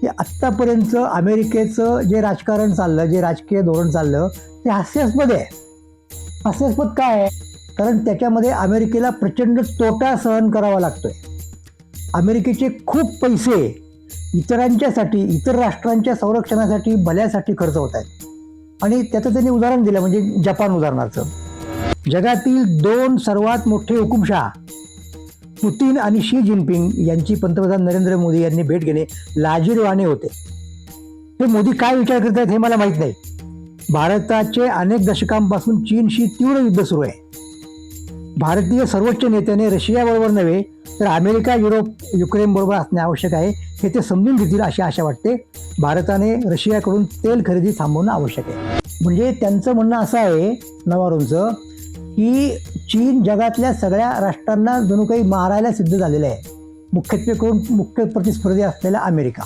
की आत्तापर्यंत अमेरिकेचं जे राजकारण चाललं जे राजकीय धोरण चाललं ते हास्यास्पद आहे. हास्यास्पद काय आहे? कारण त्याच्यामध्ये अमेरिकेला प्रचंड तोटा सहन करावा लागतोय. अमेरिकेचे खूप पैसे इतरांच्यासाठी इतर राष्ट्रांच्या संरक्षणासाठी भल्यासाठी खर्च होत आहेत. आणि त्याचं त्यांनी उदाहरण दिलं म्हणजे जपान उदाहरणाचं. जगातील दोन सर्वात मोठे हुकुमशहा पुतीन आणि शी जिनपिंग यांची पंतप्रधान नरेंद्र मोदी यांनी भेट घेणे लाजीरवाणे होते. हे मोदी काय विचार करत आहेत हे मला माहीत नाही. भारताचे अनेक दशकांपासून चीनशी तीव्र युद्ध सुरू आहे. भारतीय सर्वोच्च नेत्याने रशियाबरोबर नव्हे तर अमेरिका युरोप युक्रेनबरोबर असणे आवश्यक आहे हे ते समजून घेतील अशी आशा वाटते. भारताने रशियाकडून तेल खरेदी थांबवणं आवश्यक आहे. म्हणजे त्यांचं म्हणणं असं आहे नवारूंचं की चीन जगातल्या सगळ्या राष्ट्रांना जणू काही मारायला सिद्ध झालेलं आहे. मुख्यत्वे करून मुख्य प्रतिस्पर्धी असलेला अमेरिका.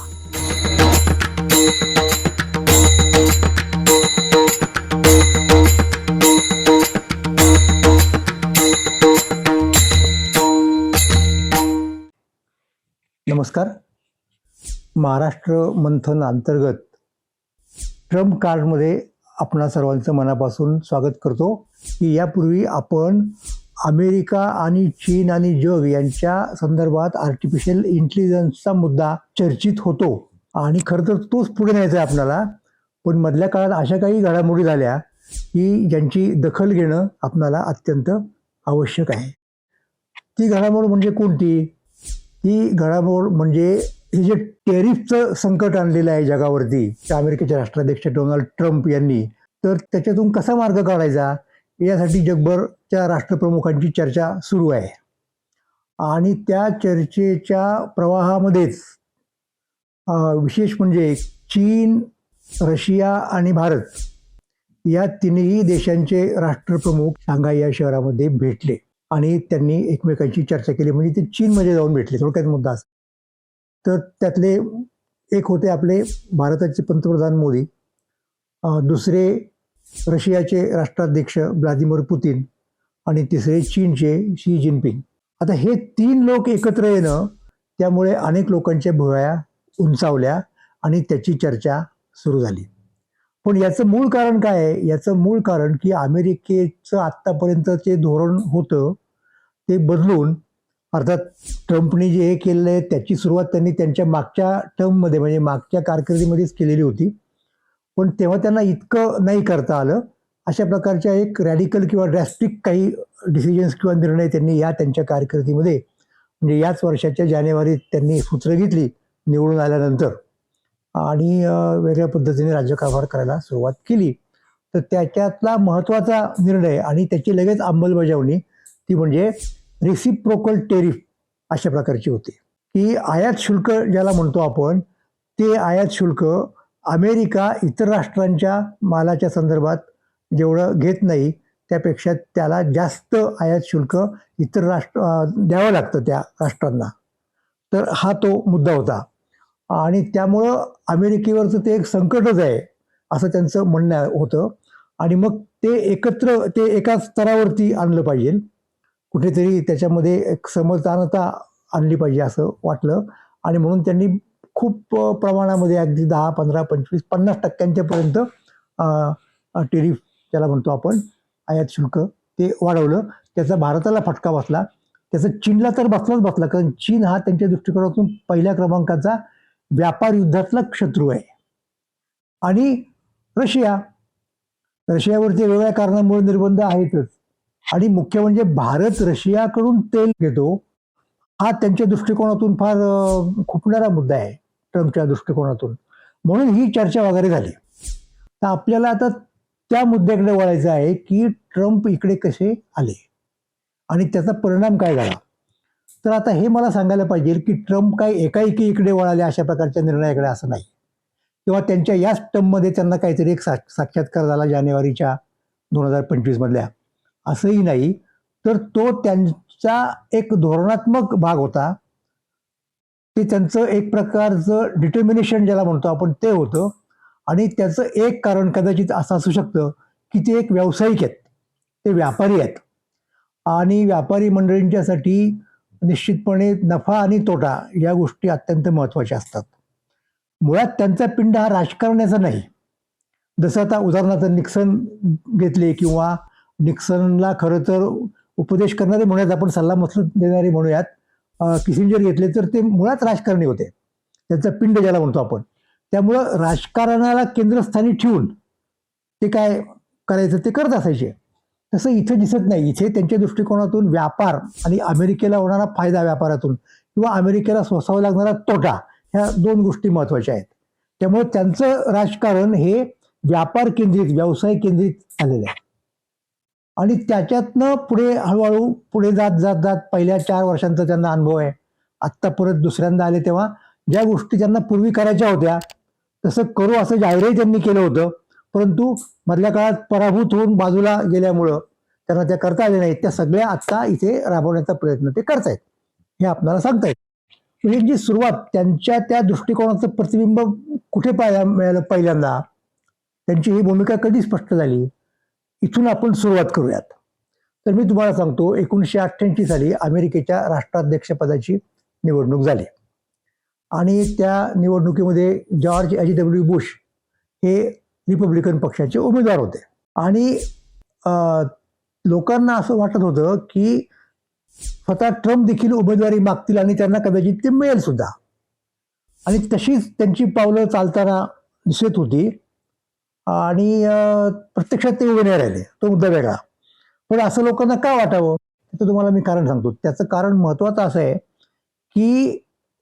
नमस्कार. महाराष्ट्र मंथन अंतर्गत ट्रम्प कार्डमध्ये आपणा सर्वांचं मनापासून स्वागत करतो. की यापूर्वी आपण अमेरिका आणि चीन आणि जग यांच्या संदर्भात आर्टिफिशियल इंटेलिजन्सचा मुद्दा चर्चित होतो. आणि खरं तर तोच पुढे न्यायचा आहे आपल्याला. पण मधल्या काळात अशा काही घडामोडी झाल्या की ज्यांची दखल घेणं आपणाला अत्यंत आवश्यक आहे. ती घडामोड म्हणजे कोणती? ती घडामोड म्हणजे हे जे टेरिफचं संकट आणलेलं आहे जगावरती अमेरिकेचे राष्ट्राध्यक्ष डोनाल्ड ट्रम्प यांनी तर त्याच्यातून कसा मार्ग काढायचा? यासाठी जगभरच्या राष्ट्रप्रमुखांची चर्चा सुरू आहे. आणि त्या चर्चेच्या प्रवाहामध्येच विशेष म्हणजे चीन रशिया आणि भारत या तिन्ही देशांचे राष्ट्रप्रमुख शांघाय या शहरामध्ये भेटले. आणि त्यांनी एकमेकांची चर्चा केली. म्हणजे ते चीनमध्ये जाऊन भेटले. थोडक्यात मुद्दा असा. तर त्यातले एक होते आपले भारताचे पंतप्रधान मोदी दुसरे रशियाचे राष्ट्राध्यक्ष व्लादिमीर पुतीन आणि तिसरे चीनचे शी जिनपिंग. आता हे तीन लोक एकत्र येणं त्यामुळे अनेक लोकांच्या भुवया उंचावल्या आणि त्याची चर्चा सुरू झाली. पण याचं मूळ कारण काय आहे? याचं मूळ कारण की अमेरिकेचं आत्तापर्यंतचे धोरण होतं ते बदलून अर्थात ट्रम्पने जे हे केलेलं आहे त्याची सुरुवात त्यांनी त्यांच्या मागच्या टर्ममध्ये म्हणजे मागच्या कारकिर्दीमध्येच केलेली होती. पण तेव्हा त्यांना इतकं नाही करता आलं. अशा प्रकारच्या एक रॅडिकल किंवा ड्रॅस्टिक काही डिसिजन्स किंवा निर्णय त्यांनी या त्यांच्या कारकिर्दीमध्ये म्हणजे याच वर्षाच्या जानेवारीत त्यांनी सूत्र घेतली निवडून आल्यानंतर. आणि वेगळ्या पद्धतीने राज्यकारभार करायला सुरुवात केली. तर त्याच्यातला महत्त्वाचा निर्णय आणि त्याची लगेच अंमलबजावणी ती म्हणजे रिसिप्रोकल टेरिफ अशा प्रकारची होती. की आयात शुल्क ज्याला म्हणतो आपण ते आयात शुल्क अमेरिका इतर राष्ट्रांच्या मालाच्या संदर्भात जेवढं घेत नाही त्यापेक्षा त्याला जास्त आयात शुल्क इतर राष्ट्र द्यावं लागतं त्या राष्ट्रांना. तर हा तो मुद्दा होता. आणि त्यामुळं अमेरिकेवरचं ते एक संकटच आहे असं त्यांचं म्हणणं होतं. आणि मग ते एकत्र ते एका स्तरावरती आणलं पाहिजे. कुठेतरी त्याच्यामध्ये एक समतानता आणली पाहिजे असं वाटलं. आणि म्हणून त्यांनी खूप प्रमाणामध्ये अगदी दहा पंधरा पंचवीस पन्नास टक्क्यांच्या पर्यंत टेरिफ त्याला म्हणतो आपण आयात शुल्क ते वाढवलं. त्याचा भारताला फटका बसला. त्याचा चीनला तर बसलाच बसला कारण चीन हा त्यांच्या दृष्टिकोनातून पहिल्या क्रमांकाचा व्यापार युद्धातला शत्रू आहे. आणि रशिया रशियावरती वेगवेगळ्या कारणामुळे निर्बंध आहेतच. आणि मुख्य म्हणजे भारत रशियाकडून तेल घेतो हा त्यांच्या दृष्टिकोनातून फार खुपणारा मुद्दा आहे ट्रम्पच्या दृष्टिकोनातून. म्हणून ही चर्चा वगैरे झाली. तर आपल्याला आता त्या मुद्द्याकडे वळायचं आहे की ट्रम्प इकडे कसे आले आणि त्याचा परिणाम काय झाला. तर आता हे मला सांगायला पाहिजे की ट्रम्प काय एकाएकी इकडे वळाले अशा प्रकारच्या निर्णयाकडे असं नाही. किंवा त्यांच्या याच टर्ममध्ये त्यांना काहीतरी एक सा साक्षात्कार झाला जानेवारीच्या दोन हजार पंचवीसमधल्या. असंही नाही तर तो त्यांचा एक धोरणात्मक भाग होता. ते त्यांचं एक प्रकारचं डिटर्मिनेशन ज्याला म्हणतो आपण ते होतं. आणि त्याचं एक कारण कदाचित असं असू शकतं की ते एक व्यावसायिक आहेत. ते व्यापारी आहेत. आणि व्यापारी मंडळींच्यासाठी निश्चितपणे नफा आणि तोटा या गोष्टी अत्यंत महत्त्वाच्या असतात. मुळात त्यांचा पिंड हा राजकारण्याचा नाही. जसं आता उदाहरणार्थ निक्सन घेतले किंवा निक्सनला खरं तर उपदेश करणारे म्हणूयात आपण सल्ला मसलत देणारे म्हणूयात. किसिंजर घेतले तर ते मुळात राजकारणी होते. त्यांचा पिंड ज्याला म्हणतो आपण. त्यामुळं राजकारणाला केंद्रस्थानी ठेवून ते काय करायचं ते करत असायचे. तसं इथे दिसत नाही. इथे त्यांच्या दृष्टिकोनातून व्यापार आणि अमेरिकेला होणारा फायदा व्यापारातून किंवा अमेरिकेला सोसावा लागणारा तोटा ह्या दोन गोष्टी महत्त्वाच्या आहेत. त्यामुळे त्यांचं राजकारण हे व्यापार केंद्रित व्यवसाय केंद्रित झालेलं आहे. आणि त्याच्यातनं पुढे हळूहळू पुढे जात जात जात पहिल्या चार वर्षांचा त्यांना अनुभव आहे. आत्ता परत दुसऱ्यांदा आले तेव्हा ज्या गोष्टी त्यांना पूर्वी करायच्या होत्या तसं करू असं जाहीरही त्यांनी केलं होतं. परंतु मधल्या काळात पराभूत होऊन बाजूला गेल्यामुळं त्यांना त्या करता आल्या नाहीत. त्या सगळ्या आत्ता इथे राबवण्याचा प्रयत्न ते करतायत. हे आपल्याला सांगतायत म्हणजे जी सुरुवात त्यांच्या त्या दृष्टिकोनाचं प्रतिबिंब कुठे पाहायला मिळालं पहिल्यांदा त्यांची ही भूमिका कधी स्पष्ट झाली? इथून आपण सुरुवात करूयात. तर मी तुम्हाला सांगतो एकोणीसशे अठ्ठ्याऐंशी साली अमेरिकेच्या राष्ट्राध्यक्षपदाची निवडणूक झाली. आणि त्या निवडणुकीमध्ये जॉर्ज एच. डब्ल्यू. बुश हे रिपब्लिकन पक्षाचे उमेदवार होते. आणि लोकांना असं वाटत होतं की स्वतः ट्रम्प देखील उमेदवारी मागतील आणि त्यांना कदाचित ते मिळेल सुद्धा. आणि तशीच त्यांची पावलं चालताना दिसत होती. आणि प्रत्यक्षात ते उभे नाही राहिले. तो मुद्दा वेगळा. पण असं लोकांना का वाटावं? त्याचं तुम्हाला मी कारण सांगतो. त्याचं कारण महत्वाचं असं आहे की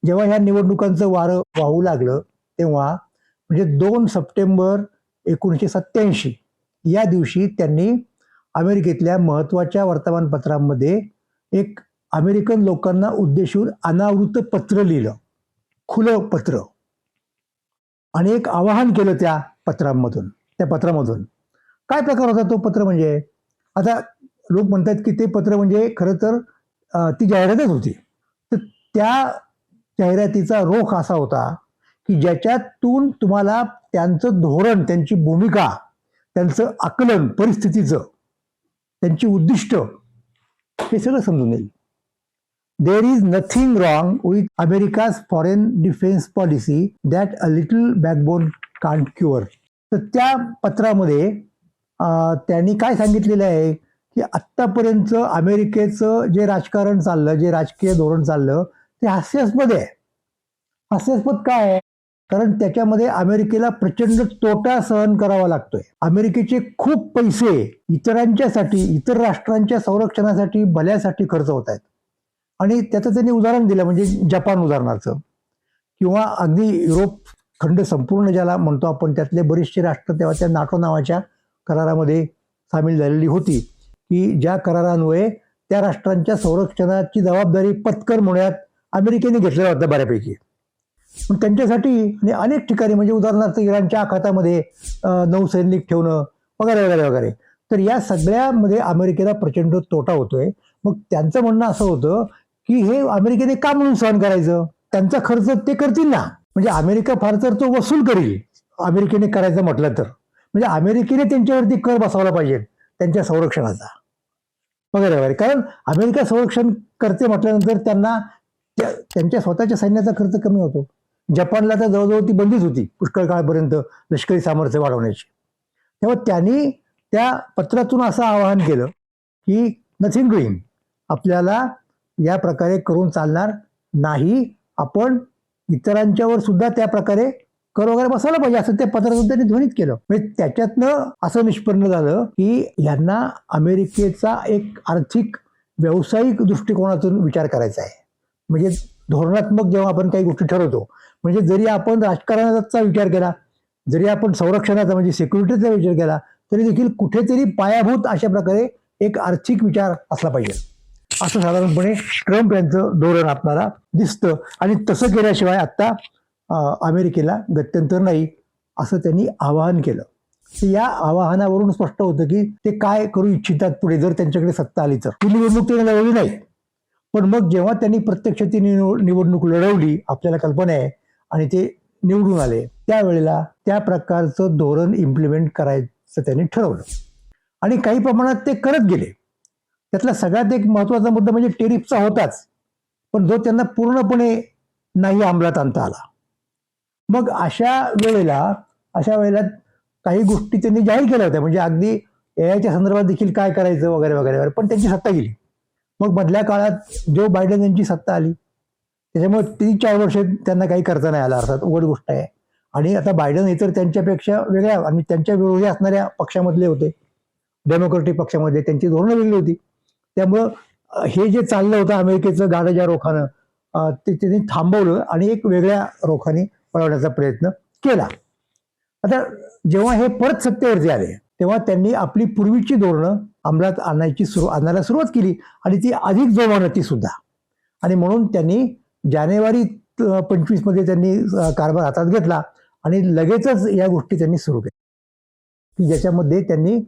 जेव्हा ह्या निवडणुकांचं वारं वाहू लागलं तेव्हा म्हणजे दोन सप्टेंबर एकोणीसशे सत्याऐंशी या दिवशी त्यांनी अमेरिकेतल्या महत्त्वाच्या वर्तमानपत्रांमध्ये एक अमेरिकन लोकांना उद्देशून अनावृत पत्र लिहिलं. खुलं पत्र. आणि एक आवाहन केलं त्या पत्रांमधून. त्या पत्रामधून. काय प्रकार होता तो पत्र म्हणजे? आता लोक म्हणतात की ते पत्र म्हणजे खरं तर ती जाहिरातच होती. तर त्या जाहिरातीचा रोख असा होता की ज्याच्यातून तुम्हाला त्यांचं धोरण त्यांची भूमिका त्यांचं आकलन परिस्थितीचं त्यांची उद्दिष्ट हे सगळं समजून येईल. There is nothing wrong with America's foreign defence policy that a little backbone can't cure तर त्या पत्रामध्ये त्यांनी काय सांगितलेलं आहे की आत्तापर्यंत अमेरिकेचं जे राजकारण चाललं जे राजकीय धोरण चाललं ते हास्यास्पद आहे. हास्यास्पद काय आहे? कारण त्याच्यामध्ये अमेरिकेला प्रचंड तोटा सहन करावा लागतोय. अमेरिकेचे खूप पैसे इतरांच्यासाठी इतर राष्ट्रांच्या संरक्षणासाठी भल्यासाठी खर्च होत आहेत. आणि त्याचं त्यांनी उदाहरण दिलं म्हणजे जपान उदाहरणार्थ किंवा अगदी युरोप खंड संपूर्ण ज्याला म्हणतो आपण त्यातले बरेचसे राष्ट्र तेव्हा त्या नाटो नावाच्या करारामध्ये सामील झालेली होती की ज्या करारान्वये त्या राष्ट्रांच्या संरक्षणाची जबाबदारी पत्कर म्हणूयात अमेरिकेने घेतलेला होता बऱ्यापैकी. पण त्यांच्यासाठी आणि अनेक ठिकाणी म्हणजे उदाहरणार्थ इराणच्या आखातामध्ये नौसैनिक ठेवणं वगैरे वगैरे वगैरे. तर या सगळ्यामध्ये अमेरिकेला प्रचंड तोटा होतोय. मग त्यांचं म्हणणं असं होतं की हे अमेरिकेने का म्हणून सहन करायचं? त्यांचा खर्च ते करतील ना? म्हणजे अमेरिका फार तर तो वसूल करील. अमेरिकेने करायचं म्हटलं तर. म्हणजे अमेरिकेने त्यांच्यावरती कर बसवला पाहिजे त्यांच्या संरक्षणाचा. वगैरे वगैरे कारण अमेरिका संरक्षण करते म्हटल्यानंतर त्यांना त्या- त्यांच्या स्वतःच्या सैन्याचा खर्च कमी होतो. जपानला तर जवळजवळ ती बंदीच होती पुष्कळ काळापर्यंत लष्करी सामर्थ्य वाढवण्याची. तेव्हा त्यांनी त्या पत्रातून असं आवाहन केलं की नथिंग डुईंग आपल्याला या प्रकारे करून चालणार नाही आपण इतरांच्यावर सुद्धा त्या प्रकारे कर वगैरे बसायला पाहिजे असं त्या पत्रातून त्यांनी ध्वनित केलं. म्हणजे त्याच्यातनं असं निष्पन्न झालं की यांना अमेरिकेचा एक आर्थिक व्यावसायिक दृष्टिकोनातून विचार करायचा आहे. म्हणजे धोरणात्मक जेव्हा आपण काही गोष्टी ठरवतो म्हणजे जरी आपण राजकारणाचा विचार केला जरी आपण संरक्षणाचा म्हणजे सिक्युरिटीचा विचार केला तरी देखील कुठेतरी पायाभूत अशा प्रकारे एक आर्थिक विचार असला पाहिजे. असं साधारणपणे ट्रम्प यांचं धोरण आपल्याला दिसतं. आणि तसं केल्याशिवाय आत्ता अमेरिकेला गत्यंतर नाही असं त्यांनी आवाहन केलं. तर या आवाहनावरून स्पष्ट होतं की ते काय करू इच्छितात पुढे जर त्यांच्याकडे सत्ता आली तर. ही निवडणूक ते लढवली नाही. पण मग जेव्हा त्यांनी प्रत्यक्ष ती निव- निवडणूक लढवली आपल्याला कल्पना आहे आणि ते निवडून आले त्यावेळेला त्या प्रकारचं धोरण इम्प्लिमेंट करायचं त्यांनी ठरवलं. आणि काही प्रमाणात ते करत गेले. त्यातला सगळ्यात एक महत्त्वाचा मुद्दा म्हणजे टेरिफचा होताच. पण जो त्यांना पूर्णपणे नाही अंमलात आणता आला. मग अशा वेळेला अशा वेळेला काही गोष्टी त्यांनी जाहीर केल्या होत्या. म्हणजे अगदी एआयच्या संदर्भात देखील काय करायचं वगैरे वगैरे वगैरे. पण त्यांची सत्ता गेली. मग मधल्या काळात जो बायडन यांची सत्ता आली त्याच्यामुळे ती चार वर्ष त्यांना काही करता नाही आला. अर्थात उघड गोष्ट आहे. आणि आता बायडन हे तर त्यांच्यापेक्षा वेगळ्या आणि त्यांच्या विरोधी असणाऱ्या पक्षामधले होते. डेमोक्रेटिक पक्षामध्ये त्यांची धोरणं वेगळी होती. त्यामुळं हे जे चाललं होतं अमेरिकेचं गाडं रोखानं ते त्यांनी थांबवलं आणि एक वेगळ्या रोखाने पळवण्याचा प्रयत्न केला. आता जेव्हा हे परत सत्तेवरती आले तेव्हा त्यांनी आपली पूर्वीची धोरणं अंमलात आणायची सुरू आणायला सुरुवात केली आणि ती अधिक जोमानं ती सुद्धा. आणि म्हणून त्यांनी जानेवारी पंचवीसमध्ये त्यांनी कारभार हातात घेतला आणि लगेचच या गोष्टी त्यांनी सुरू केल्या. की ज्याच्यामध्ये त्यांनी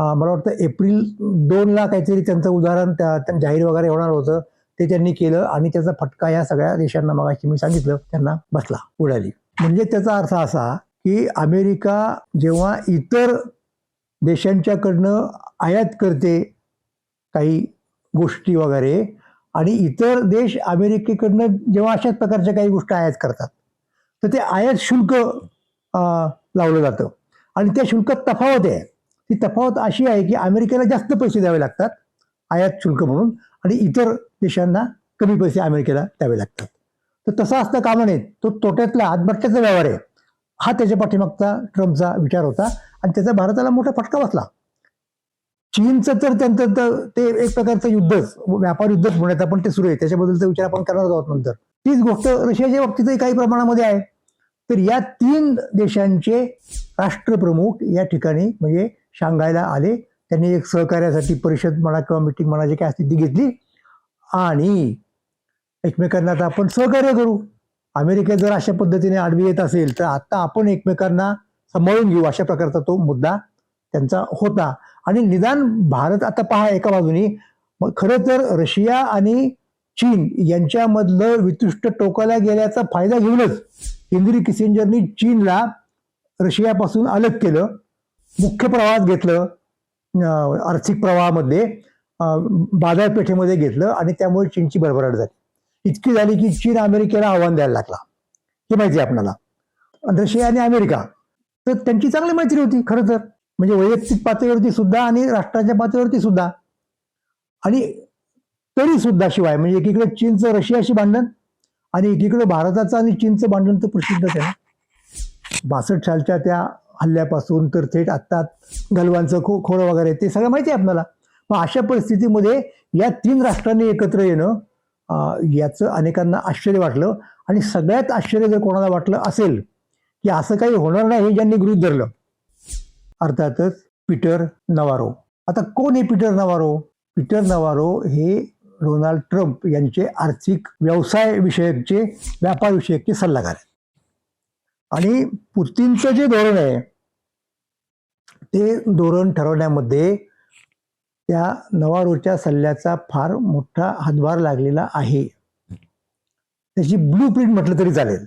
मला वाटतं एप्रिल दोनला काहीतरी त्यांचं उदाहरण त्या जाहीर वगैरे होणार होतं. ते त्यांनी केलं आणि त्याचा फटका या सगळ्या देशांना मगाशी मी सांगितलं. त्यांना बसला उडाली. म्हणजे त्याचा अर्थ असा की अमेरिका जेव्हा इतर देशांच्याकडनं आयात करते काही गोष्टी वगैरे आणि इतर देश अमेरिकेकडनं जेव्हा अशाच प्रकारच्या काही गोष्टी आयात करतात तर ते आयात शुल्क लावलं जातं. आणि त्या शुल्कात तफावत आहे. ती तफावत अशी आहे की अमेरिकेला जास्त पैसे द्यावे लागतात आयात शुल्क म्हणून आणि इतर देशांना कमी पैसे अमेरिकेला द्यावे लागतात. तर तसा असता कामा नये. तो तोट्यातला आत्महत्याचा व्यवहार आहे. हा त्याच्या पाठीमागचा ट्रम्पचा विचार होता आणि त्याचा भारताला मोठा फटका बसला. चीनचं तर त्यांचं तर ते एक प्रकारचं युद्धच व्यापार युद्धच म्हणत आपण ते सुरू आहे. त्याच्याबद्दलचा विचार आपण करणार आहोत नंतर. तीच गोष्ट रशियाच्या बाबतीतही काही प्रमाणामध्ये आहे. तर या तीन देशांचे राष्ट्रप्रमुख या ठिकाणी म्हणजे शांघायला आले. त्यांनी एक सहकार्यासाठी परिषद म्हणा किंवा मिटिंग म्हणा जे काय असते ती घेतली. आणि एकमेकांना आता आपण सहकार्य करू. अमेरिकेत जर अशा पद्धतीने आडवी येत असेल तर आता आपण एकमेकांना सांभाळून घेऊ अशा प्रकारचा तो मुद्दा त्यांचा होता. आणि निदान भारत आता पहा एका बाजूनी. मग खरं तर रशिया आणि चीन यांच्यामधलं वितुष्ट टोकाला गेल्याचा फायदा घेऊनच हेनरी किसिंजरनी चीनला रशियापासून अलग केलं. मुख्य प्रवाहात घेतलं आर्थिक प्रवाहामध्ये बाजारपेठेमध्ये घेतलं आणि त्यामुळे चीनची भरभराट झाली. इतकी झाली की चीन अमेरिकेला आव्हान द्यायला लागला. हे माहिती आहे आपल्याला. रशिया आणि अमेरिका. तर त्यांची चांगली मैत्री होती खरं तर. म्हणजे वैयक्तिक पातळीवरती सुद्धा आणि राष्ट्राच्या पातळीवरती सुद्धा. आणि तरी सुद्धा शिवाय म्हणजे एकीकडे चीनचं रशियाशी भांडण आणि एकीकडे भारताचं आणि चीनचं भांडण तर प्रसिद्धच आहे बासष्ट सालच्या त्या हल्ल्यापासून तर थेट आत्ता गलवानचं खो खोळं वगैरे ते सगळं माहिती आहे आपल्याला. मग अशा परिस्थितीमध्ये या तीन राष्ट्रांनी एकत्र येणं याचं अनेकांना आश्चर्य वाटलं. आणि सगळ्यात आश्चर्य जर कोणाला वाटलं असेल की असं काही होणार नाही हे ज्यांनी गृहीत धरलं अर्थातच पीटर नवारो. आता कोण हे पीटर नवारो? पीटर नवारो हे डोनाल्ड ट्रम्प यांचे आर्थिक व्यवसाय विषयकचे व्यापार विषयकचे सल्लागार आहेत. आणि पुतीनचं जे धोरण आहे ते धोरण ठरवण्यामध्ये त्या नवारोच्या सल्ल्याचा फार मोठा हातभार लागलेला आहे. त्याची ब्लू प्रिंट म्हटलं तरी चालेल.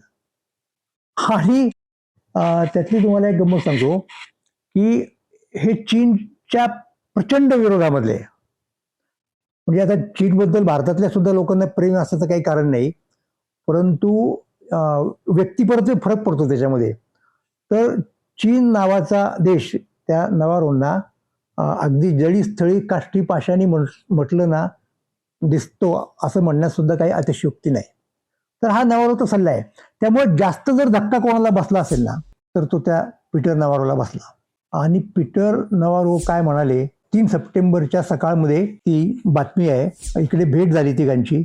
आणि त्यातली तुम्हाला एक गंमत सांगतो की हे चीनच्या प्रचंड विरोधामधले म्हणजे आता चीनबद्दल भारतातल्या सुद्धा लोकांना प्रेम असण्याचं काही कारण नाही परंतु अं, फरक पडतो त्याच्यामध्ये. तर चीन नावाचा देश त्या नवारोंना अगदी जळीस्थळी काष्टी पाशानी म्हण म्हटलं ना दिसतो असं म्हणण्यासुद्धा काही अतिशयोक्ती नाही. तर हा नवारोचा सल्ला आहे. त्यामुळे जास्त जर धक्का कोणाला बसला असेल ना तर तो त्या पीटर नवारोला बसला. आणि पीटर नवारो काय म्हणाले तीन सप्टेंबरच्या सकाळमध्ये ती बातमी आहे इकडे भेट झाली तिघांची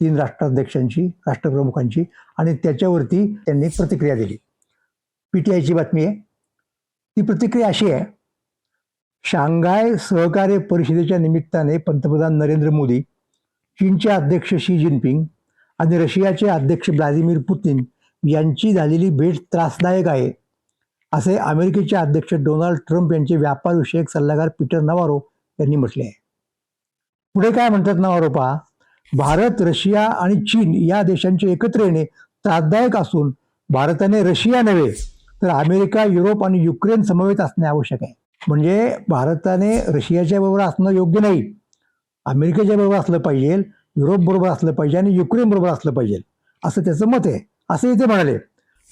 तीन राष्ट्राध्यक्षांची राष्ट्रप्रमुखांची आणि त्याच्यावरती त्यांनी प्रतिक्रिया दिली. पीटीआयची बातमी आहे. ती प्रतिक्रिया अशी आहे. शांघाय सहकार्य परिषदेच्या निमित्ताने पंतप्रधान नरेंद्र मोदी चीनचे अध्यक्ष शी जिनपिंग आणि रशियाचे अध्यक्ष व्लादिमीर पुतीन यांची झालेली भेट त्रासदायक आहे. असे अमेरिकेचे अध्यक्ष डोनाल्ड ट्रम्प यांचे व्यापारविषयक सल्लागार पीटर नवारो यांनी म्हटले आहे. पुढे काय म्हणतात नवारोपा भारत रशिया आणि चीन या देशांचे एकत्र येणे त्रासदायक असून भारताने रशिया नव्हे तर अमेरिका युरोप आणि युक्रेन समवेत असणे आवश्यक आहे. म्हणजे भारताने रशियाच्या बरोबर असणं योग्य नाही. अमेरिकेच्या बरोबर असलं पाहिजे युरोप बरोबर असलं पाहिजे आणि युक्रेन बरोबर असलं पाहिजे. असं त्याचं मत आहे. असंही ते म्हणाले.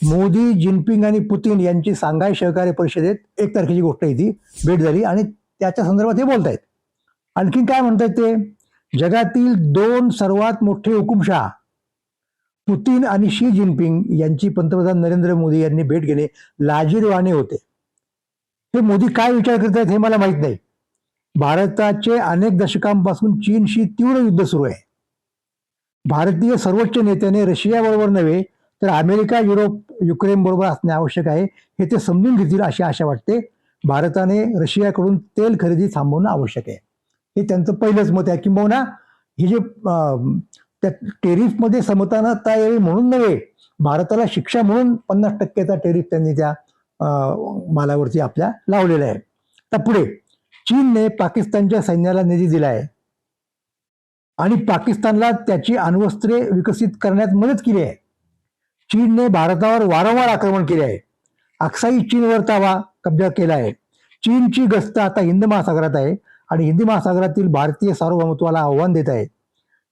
मोदी जिनपिंग आणि पुतीन यांची सांघाय सहकार्य परिषदेत एक तारखेची गोष्ट आहे ती. भेट झाली आणि त्याच्या संदर्भात हे बोलतायत. आणखीन काय म्हणतायत ते? जगातील दोन सर्वात मोठे हुकुमशहा पुतीन आणि शी जिनपिंग यांची पंतप्रधान नरेंद्र मोदी यांनी भेट घेणे लाजीरवाणे होते. हे मोदी काय विचार करत आहेत हे मला माहीत नाही. भारताचे अनेक दशकांपासून चीनशी तीव्र युद्ध सुरू आहे. भारतीय सर्वोच्च नेत्याने रशियाबरोबर नव्हे तर अमेरिका युरोप युक्रेन बरोबर असणे आवश्यक आहे हे ते समजून घेतील अशी आशा वाटते. भारताने रशियाकडून तेल खरेदी थांबवणं आवश्यक आहे. हे त्यांचं पहिलंच मत आहे. किंबहुना हे जे अं, त्या टेरिफमध्ये समतानता यावी म्हणून नव्हे भारताला शिक्षा म्हणून पन्नास टक्क्याचा टेरिफ त्यांनी त्या मालावरती आपल्या लावलेला आहे तर पुढे चीनने पाकिस्तानच्या सैन्याला निधी दिला आहे आणि पाकिस्तानला त्याची अण्वस्त्रे विकसित करण्यात मदत केली आहे. चीनने भारतावर वारंवार आक्रमण केले आहे. अक्साई चीनवर तावा कब्जा केला आहे. चीनची गस्त आता हिंद महासागरात आहे. आणि हिंदी महासागरातील भारतीय सार्वभौमत्वाला आव्हान देत आहे.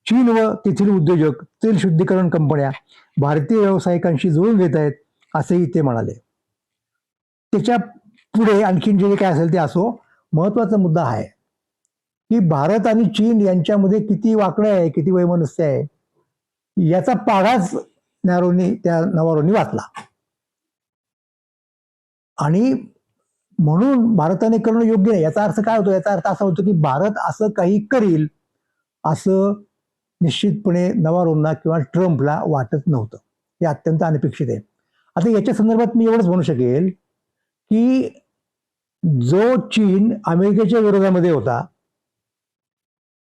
चीन व तेथील उद्योजक तेल शुद्धीकरण कंपन्या भारतीय व्यावसायिकांशी जुळून घेत आहेत असेही ते म्हणाले. त्याच्या पुढे आणखीन जे काय असेल ते असो महत्त्वाचा मुद्दा आहे की भारत आणि चीन यांच्यामध्ये किती वाकडं आहे किती वैमनस्य आहे याचा पाढाच नॅरोनी त्या नवारोनी वाचला. आणि म्हणून भारताने करणं योग्य नाही याचा अर्थ काय होतो? याचा अर्थ असा होतो की भारत असं काही करील असं निश्चितपणे नवारोंना किंवा ट्रम्पला वाटत नव्हतं. हे अत्यंत अनपेक्षित आहे. आता याच्या संदर्भात मी एवढंच म्हणू शकेल की जो चीन अमेरिकेच्या विरोधामध्ये होता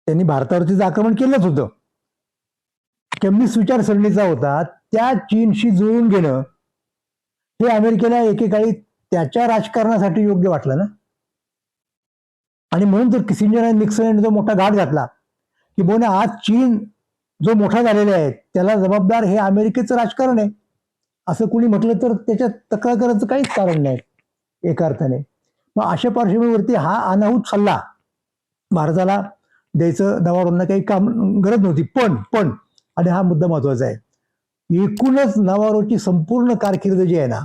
त्यांनी भारतावरतीच आक्रमण केलंच होतं. कम्युनिस्ट विचारसरणीचा होता त्या चीनशी जुळून घेणं हे अमेरिकेला एकेकाळी त्याच्या राजकारणासाठी योग्य वाटलं ना? आणि म्हणून तर किसिंजर आणि निक्सन यांनी जो मोठा घाट घातला की बोने आज चीन जो मोठा झालेला आहे त्याला जबाबदार हे अमेरिकेचं राजकारण आहे. असं कुणी म्हटलं तर त्याच्यात तक्रार करायचं काहीच कारण नाही एका अर्थाने. मग अशा पार्श्वभूमीवरती हा अनाहूत सल्ला भारताला द्यायचं नवारोंना काही काम गरज नव्हती. पण पण आणि हा मुद्दा महत्त्वाचा आहे. एकूणच नवारोची संपूर्ण कारकीर्द जी आहे ना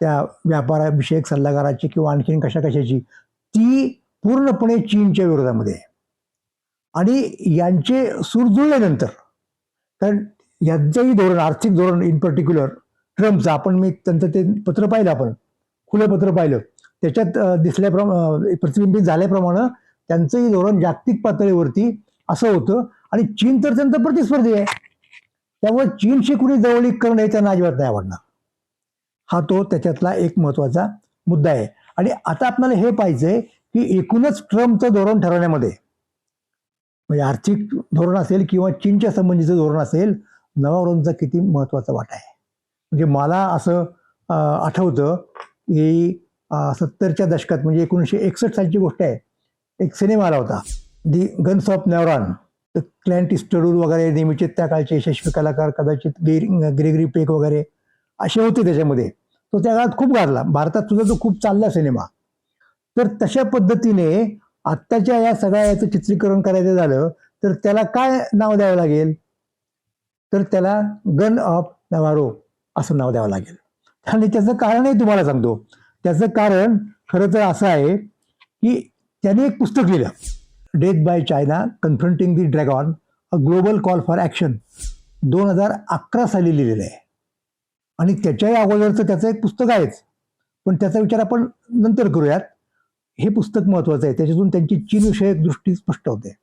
त्या व्यापाराविषयक सल्लागाराची किंवा आणखीन कशा कशाची ती पूर्णपणे चीनच्या विरोधामध्ये आहे. आणि यांचे सूर जुळल्यानंतर कारण यांचंही धोरण आर्थिक धोरण इन पर्टिक्युलर ट्रम्पचं आपण मी त्यांचं ते पत्र पाहिलं आपण खुलं पत्र पाहिलं. त्याच्यात दिसल्याप्रमा दिसल्याप्रमाणे प्रतिबिंबित झाल्याप्रमाणे त्यांचंही धोरण जागतिक पातळीवरती असं होतं. आणि चीन तर त्यांचं प्रतिस्पर्धी आहे. त्यामुळे चीनशी कुणी जवळीक करणं हे त्यांना अजिबात नाही आवडणार. हा तो त्याच्यातला एक महत्त्वाचा मुद्दा आहे. आणि आता आपल्याला हे पाहिजे की एकूणच ट्रम्पचं धोरण ठरवण्यामध्ये म्हणजे आर्थिक धोरण असेल किंवा चीनच्या संबंधीचं धोरण असेल नवावरूनचा किती महत्त्वाचा वाटा आहे? म्हणजे मला असं आठवतं की सत्तरच्या दशकात म्हणजे एकोणीसशे एकसष्ट सालची गोष्ट आहे. एक सिनेमा आला होता. The guns of Navarone. तर क्लॅन्ट वगैरे नेहमीचे त्या काळचे यशस्वी कलाकार कदाचित ग्रे ग्रेगरी पेक वगैरे असे होते त्याच्यामध्ये. तो त्या काळात खूप गाजला. भारतात सुद्धा तो खूप चालला सिनेमा. तर तशा पद्धतीने आत्ताच्या या सगळ्या याचं चित्रीकरण करायचं झालं तर त्याला काय नाव द्यावं लागेल? तर त्याला गन ऑफ नवारो असं नाव द्यावं लागेल. आणि त्याचं कारणही तुम्हाला सांगतो. त्याचं कारण खरं तर असं आहे की त्याने एक पुस्तक लिहिलं. Death by China confronting the dragon a global call for action दोन हजार अकरा साली लिहिलेलं आहे. आणि त्याच्याही अगोदरचं त्याचं एक पुस्तक आहेच. पण त्याचा विचार आपण नंतर करूयात. हे पुस्तक महत्वाचं आहे. त्याच्यातून त्यांची चीनविषयक दृष्टी स्पष्ट होते.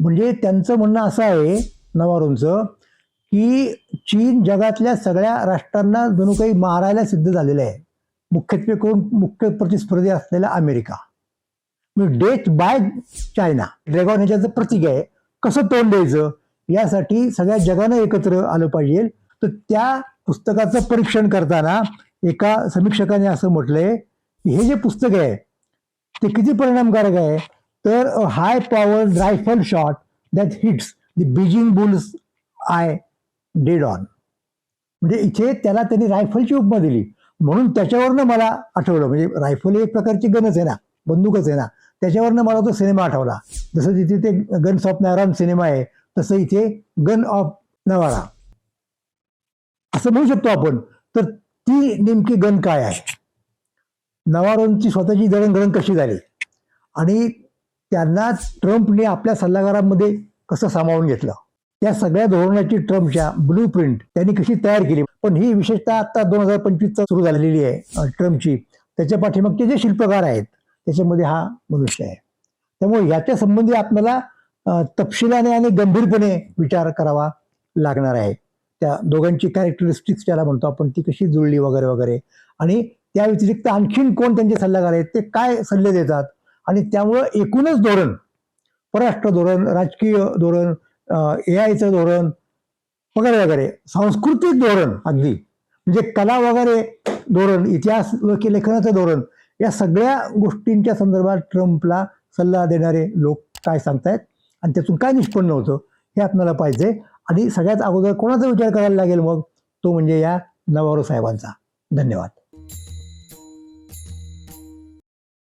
म्हणजे त्यांचं म्हणणं असं आहे नवारूंचं की चीन जगातल्या सगळ्या राष्ट्रांना जणू काही मारायला सिद्ध झालेलं आहे. मुख्यत्वे करून मुख्य प्रतिस्पर्धी असलेला अमेरिका. म्हणजे डेथ बाय चायना ड्रॅगॉन ह्याच्याचं प्रतीक आहे. कसं तोंड द्यायचं? यासाठी सगळ्या जगानं एकत्र आलं पाहिजे. तर त्या पुस्तकाचं परीक्षण करताना एका समीक्षकाने असं म्हटलंय की हे जे पुस्तक आहे ते किती परिणामकारक आहे? तर high power rifle shot that hits the Beijing bull's eye dead on म्हणजे इथे त्याला त्यांनी रायफलची उपमा दिली. म्हणून त्याच्यावरनं मला आठवलं म्हणजे रायफल एक प्रकारची गनच आहे ना बंदूकच आहे ना. त्याच्यावरनं मला तो सिनेमा आठवला. जसं तिथे ते गन्स ऑफ नाराम सिनेमा आहे तसं इथे गन ऑफ नवारा. असं म्हणू शकतो आपण. तर ती नेमकी गन काय आहे? नवारोंची स्वतःची जडणघडण कशी झाली? आणि त्यांनाच ट्रम्पने आपल्या सल्लागारांमध्ये कसं सामावून घेतलं? त्या सगळ्या धोरणाची ट्रम्पच्या ब्लू प्रिंट त्यांनी कशी तयार केली? पण ही विशेषतः आता दोन हजार पंचवीसचा सुरू झालेली आहे ट्रम्पची. त्याच्या पाठीमागचे जे शिल्पकार आहेत त्याच्यामध्ये हा मनुष्य आहे. त्यामुळे याच्या संबंधी आपल्याला तपशिलाने आणि गंभीरपणे विचार करावा लागणार आहे. त्या दोघांची कॅरेक्टरिस्टिक्स ज्याला म्हणतो आपण ती कशी जुळली वगैरे वगैरे. आणि त्या व्यतिरिक्त आणखीन कोण त्यांचे सल्लागार आहेत ते काय सल्ले देतात? आणि त्यामुळं एकूणच धोरण परराष्ट्र धोरण राजकीय धोरण ए आयचं धोरण वगैरे वगैरे सांस्कृतिक धोरण अगदी. म्हणजे कला वगैरे धोरण इतिहास लेखनाचं धोरण या सगळ्या गोष्टींच्या संदर्भात ट्रम्पला सल्ला देणारे लोक काय सांगतायत? आणि त्यातून काय निष्पन्न होतं? हे आपल्याला पाहिजे. आणि सगळ्यात अगोदर कोणाचा विचार करायला लागेल मग? तो म्हणजे या नवारो साहेबांचा. धन्यवाद.